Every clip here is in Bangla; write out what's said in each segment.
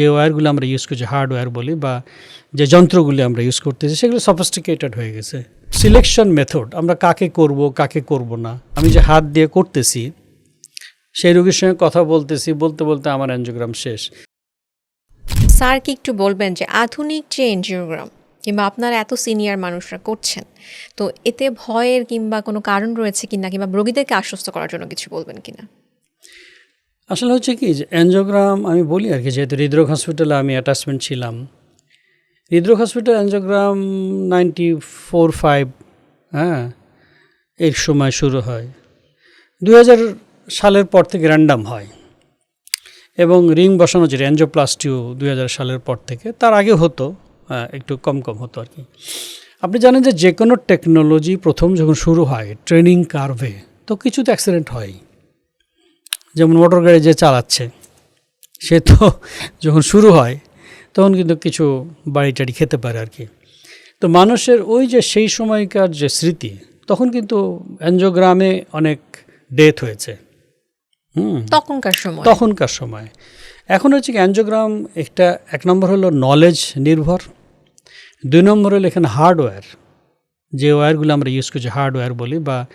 যে ওয়্যারগুলো আমরা ইউজ করছি হার্ডওয়্যার বলি বা যে যন্ত্রগুলি আমরা ইউজ করতেছি, সেগুলো সফিস্টিকেটেড হয়ে গেছে। সিলেকশন মেথড আমরা কাকে করব কাকে করব না। আমি যে হাত দিয়ে করতেছি, সেই রোগীর সঙ্গে কথা বলতেছি, বলতে বলতে আমার অ্যানজিওগ্রাম শেষ। স্যার কি একটু বলবেন যে আধুনিক যে এনজিওগ্রাম কিংবা আপনারা এত সিনিয়র মানুষরা করছেন, তো এতে ভয়ের কিংবা কোনো কারণ রয়েছে কিনা, কিংবা রোগীদেরকে আশ্বস্ত করার জন্য কিছু বলবেন কিনা? আসলে হচ্ছে কি যে অ্যানজিওগ্রাম আমি বলি আর কি যেহেতু হৃদরোগ হসপিটালে আমি অ্যাটাচমেন্ট ছিলাম। হৃদরোগ hospital angiogram ninety four five হ্যাঁ এর সময় শুরু হয়। দু হাজার সালের পর থেকে র্যান্ডাম হয়। এবং রিং বসানো যেটা অ্যানজিওপ্লাস্টিও দু সালের পর থেকে তার আগে হতো হ্যাঁ, একটু কম কম হতো আর কি। আপনি জানেন যে যে কোনো টেকনোলজি প্রথম যখন শুরু হয় ট্রেনিং কার্ভে তো কিছু তো অ্যাক্সিডেন্ট হয় যেমন মোটর গাড়ি যে চালাচ্ছে সে তো যখন শুরু হয় তখন কিন্তু কিছু বাড়ি টাড়ি খেতে পারে আর কি। তো মানুষের ওই যে সেই সময়কার যে স্মৃতি তখন কিন্তু অ্যানজিওগ্রামে অনেক ডেথ হয়েছে। হুম। তখনকার সময়। তখনকার সময়। এখন হচ্ছে কি অ্যানজিওগ্রাম একটা এক নম্বর হলো নলেজ নির্ভর দুই নম্বর হলো এখানে হার্ডওয়্যার যে ওয়্যারগুলো আমরা ইউজ করছি হার্ডওয়্যার বলি বা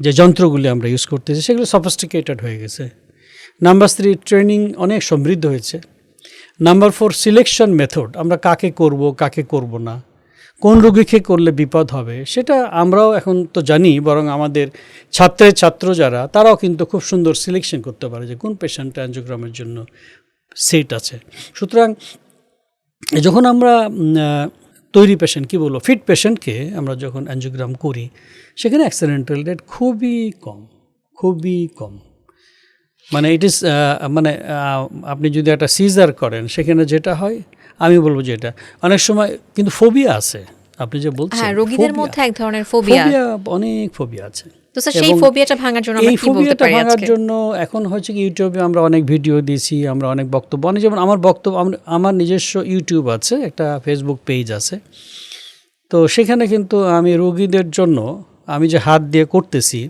যে যন্ত্রগুলি আমরা ইউজ করতেছি সেগুলো সফিস্টিকেটেড হয়ে গেছে। নাম্বার থ্রি ট্রেনিং অনেক সমৃদ্ধ হয়েছে। নাম্বার ফোর সিলেকশন মেথড আমরা কাকে করব কাকে করব না, কোন রোগীকে করলে বিপদ হবে, সেটা আমরাও এখন তো জানি, বরং আমাদের ছাত্রের ছাত্র যারা, তারাও কিন্তু খুব সুন্দর সিলেকশন করতে পারে যে কোন পেশেন্ট অ্যানজিওগ্রামের জন্য সেট আছে। সুতরাং, যখন আমরা তৈরি পেশেন্ট কী বলব ফিট পেশেন্টকে আমরা যখন অ্যানজিওগ্রাম করি, সেখানে অ্যাক্সিডেন্টাল রেট খুবই কম খুবই কম। মানে ইট ইস মানে আপনি যদি একটা সিজার করেন সেখানে যেটা হয় আমি বলব যে এটা অনেক সময় কিন্তু ফোবিয়া আছে আপনি যে বলছেন হ্যাঁ রোগীদের মধ্যে এক ধরনের ফোবিয়া ফোবিয়া অনেক ফোবিয়া আছে। তো স্যার সেই ফোবিয়াটা ভাঙার জন্য আমরা কি বলতে ফোবিয়াটা পারি ভাঙার জন্য এখন হচ্ছে কি ইউটিউবে আমরা অনেক ভিডিও দিয়েছি আমরা অনেক বক্তব্য অনেক যেমন আমার বক্তব্য আমার নিজস্ব ইউটিউব আছে একটা ফেসবুক পেজ আছে। তো সেখানে কিন্তু আমি রোগীদের জন্য আমি যে হাত দিয়ে করতেছি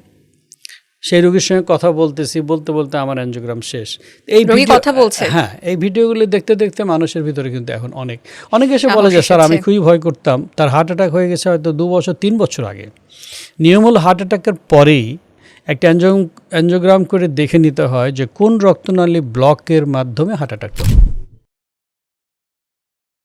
সেই রোগীর সঙ্গে কথা বলতেছি বলতে বলতে আমার অ্যানজিওগ্রাম শেষ। এই কথা বলছে? হ্যাঁ এই ভিডিওগুলি দেখতে দেখতে মানুষের ভিতরে কিন্তু এখন অনেক। অনেকে এসে বলে যে স্যার আমি খুবই ভয় করতাম। তার হার্ট অ্যাটাক হয়ে গেছে হয়তো দু বছর তিন বছর আগে। নিয়ম হলো হার্ট অ্যাটাকের পরেই একটা অ্যানজিও অ্যানজিওগ্রাম করে দেখে নিতে হয় যে কোন রক্তনালী ব্লকের মাধ্যমে হার্ট অ্যাটাক